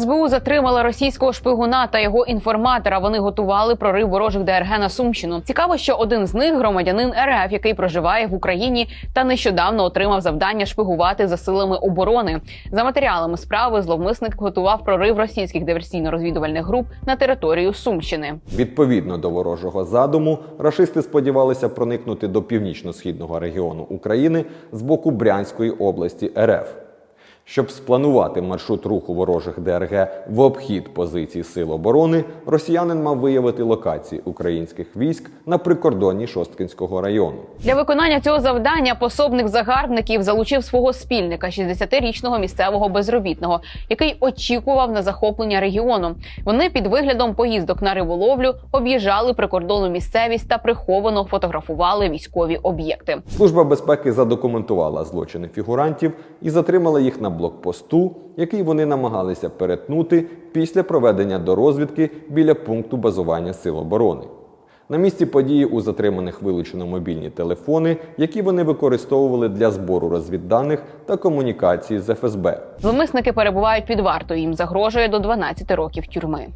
СБУ затримала російського шпигуна та його інформатора. Вони готували прорив ворожих ДРГ на Сумщину. Цікаво, що один з них громадянин РФ, який проживає в Україні та нещодавно отримав завдання шпигувати за силами оборони. За матеріалами справи зловмисник готував прорив російських диверсійно-розвідувальних груп на територію Сумщини. Відповідно до ворожого задуму, рашисти сподівалися проникнути до північно-східного регіону України з боку Брянської області РФ. Щоб спланувати маршрут руху ворожих ДРГ в обхід позицій сил оборони, росіянин мав виявити локації українських військ на прикордонні Шосткинського району. Для виконання цього завдання пособник загарбників залучив свого спільника, 60-річного місцевого безробітного, який очікував на захоплення регіону. Вони під виглядом поїздок на риболовлю об'їжджали прикордонну місцевість та приховано фотографували військові об'єкти. Служба безпеки задокументувала злочини фігурантів і затримала їх на блокпосту, який вони намагалися перетнути після проведення дорозвідки біля пункту базування сил оборони. На місці події у затриманих вилучено мобільні телефони, які вони використовували для збору розвідданих та комунікації з ФСБ. Зловмисники перебувають під вартою. Їм загрожує до 12 років тюрми.